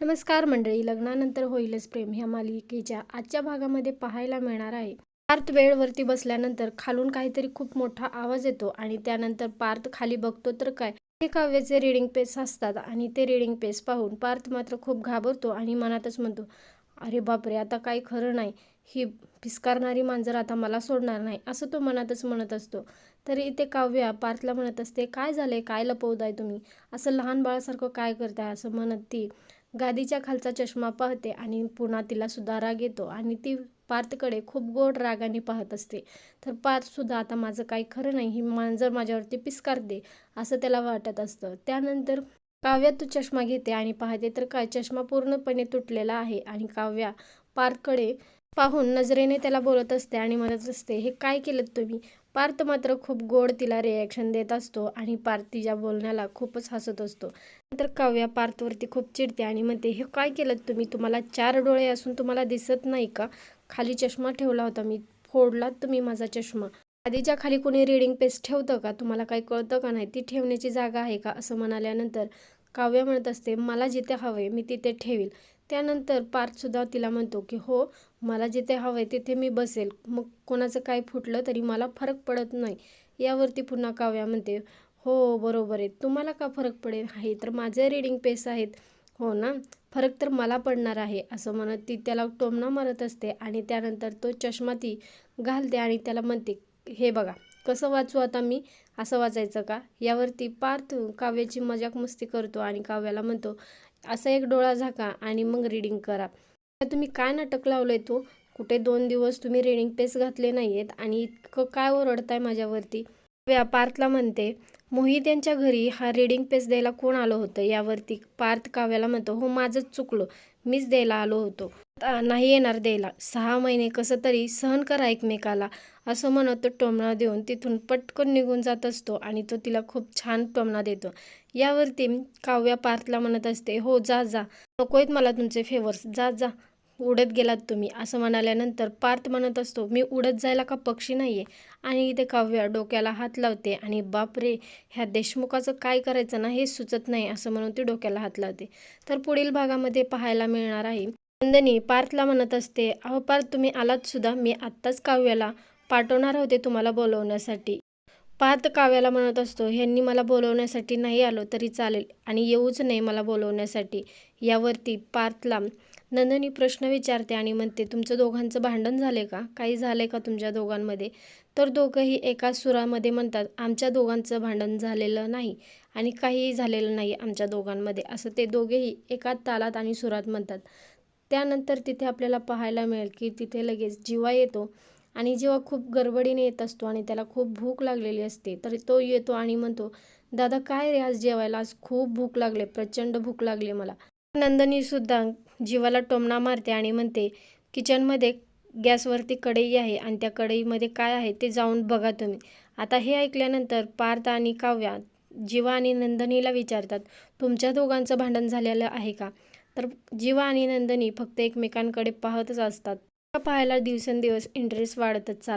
नमस्कार मंडळी लग्नानंतर होईलच प्रेम ह्या मालिकेच्या आजच्या भागामध्ये पाहायला मिळणार आहे. पार्थ वेळवरती बसल्यानंतर खालून काहीतरी खूप मोठा आवाज येतो आणि त्यानंतर पार्थ खाली बघतो तर काय? हे काव्याचे रिडिंग पेस असतात आणि ते रिडिंग पेस पाहून पार्थ मात्र खूप घाबरतो आणि मनातच म्हणतो अरे बापरे आता काही खरं नाही. ही पिस्कारणारी मांजर आता मला सोडणार नाही. असं तो मनातच म्हणत असतो. तरी इथे काव्या पार्थला म्हणत असते काय झालंय? काय लपवताय तुम्ही? असं लहान बाळासारखं काय करताय? असं म्हणत ती गादीच्या खालचा चष्मा पाहते आणि पुन्हा तिला सुद्धा राग येतो आणि ती पार्थकडे खूप गोड रागाने पाहत असते. तर पार्थ सुद्धा आता माझं काही खरं नाही ही मांजर माझ्यावरती पिस्कारते असं त्याला वाटत असतं. त्यानंतर काव्या तो चष्मा घेते आणि पाहते तर काय चष्मा पूर्णपणे तुटलेला आहे. आणि काव्या पार्थकडे पाहून नजरेने त्याला बोलत असते आणि म्हणत असते हे काय केलं तुम्ही? पार्थ मात्र खूप गोड तिला रिॲक्शन देत असतो आणि पार्थ तिच्या बोलण्याला खूपच हसत असतो. नंतर काव्या पार्थवरती खूप चिडते आणि म्हणते हे काय केलं तुम्ही? तुम्हाला चार डोळे असून तुम्हाला दिसत नाही का? खाली चष्मा ठेवला होता मी. फोडलात तुम्ही माझा चष्मा. आधीच्या खाली कोणी रीडिंग पेस्ट ठेवतं का? तुम्हाला काही कळतं का नाही? ती ठेवण्याची जागा आहे का? असं म्हणाल्यानंतर काव्य म्हणत असते मला जिथे हवे मी तिथे ठेवील त्यानंतर पार्थसुद्धा तिला म्हणतो की हो मला जिथे हवं आहे तिथे मी बसेल. मग कोणाचं काय फुटलं तरी मला फरक पडत नाही. यावरती पुन्हा काव्या म्हणते हो बरोबर आहे. तुम्हाला का फरक पडेल आहे? तर माझे रीडिंग पेस आहेत. हो ना फरक तर मला पडणार आहे असं म्हणत ती त्याला टोमणा मारत असते आणि त्यानंतर तो चष्मा ती घालते आणि त्याला म्हणते हे बघा कसं वाचू आता मी? असं वाचायचं का? यावरती पार्थ काव्याची मजाक मस्ती करतो आणि काव्याला म्हणतो असा एक डोळा झाका आणि मग रिडिंग करा. तुम्ही काय नाटक लावलंय तो? कुठे दोन दिवस तुम्ही रिडिंग पेस घातले नाही आहेत आणि इतकं काय ओरडताय माझ्यावरती? व्या पार्थला म्हणते मोहित यांच्या घरी हा रिडिंग पेस द्यायला कोण आलं होतं? यावरती पार्थ काव्याला म्हणतो हो माझंच चुकलो. मीच द्यायला आलो होतो. नाही येणार द्यायला. सहा महिने कसं तरी सहन करा एकमेकाला असं म्हणत तो टोमणा देऊन तिथून पटकन निघून जात असतो आणि तो तिला खूप छान टोमणा देतो. यावरती काव्या पार्थला म्हणत असते हो जा जा. नकोयत मला तुमचे फेवर्स जा जा. उडत गेलात तुम्ही. असं म्हणाल्यानंतर पार्थ म्हणत असतो मी उडत जायला का पक्षी नाही आहे आणि इथे काव्या डोक्याला हात लावते आणि बापरे ह्या देशमुखाचं काय करायचं ना हे सुचत नाही. असं म्हणून ती डोक्याला हात लावते. तर पुढील भागामध्ये पाहायला मिळणार आहे नंदनी पार्थला म्हणत असते अहो पार्थ तुम्ही आलात सुद्धा मी आत्ताच काव्याला पाठवणार होते तुम्हाला बोलवण्यासाठी. पार्थ काव्याला म्हणत असतो ह्यांनी मला बोलवण्यासाठी नाही आलो तरी चालेल आणि येऊच नाही मला बोलवण्यासाठी. यावरती पार्थला नंदनी प्रश्न विचारते आणि म्हणते तुमचं दोघांचं भांडण झाले का? काही झाले का तुमच्या दोघांमध्ये? तर दोघंही एका सुरामध्ये म्हणतात आमच्या दोघांचं भांडण झालेलं नाही आणि काहीही झालेलं नाही आमच्या दोघांमध्ये. असं ते दोघेही एका तालात आणि सुरात म्हणतात. त्यानंतर तिथे आपल्याला पाहायला मिळेल की तिथे लगेच जिवा येतो आणि जेव्हा खूप गडबडीने येत असतो आणि त्याला खूप भूक लागलेली असते तर तो येतो आणि म्हणतो दादा काय रे आज जेवायला? आज खूप भूक लागले प्रचंड भूक लागली मला. नंदनीसुद्धा जीवाला टोमणा मारते आणि म्हणते किचनमध्ये गॅसवरती कढई आहे आणि त्या कढईमध्ये काय आहे ते जाऊन बघा तुम्ही. आता हे ऐकल्यानंतर पार्थ आणि काव्या जीवा आणि नंदनीला विचारतात तुमच्या दोघांचं भांडण झालेलं आहे का? तर जीवा आणि नंदनी फक्त एकमेकांकडे पाहतच असतात. पाहायला दिवसेंदिवस इंटरेस्ट वाढतच चालला.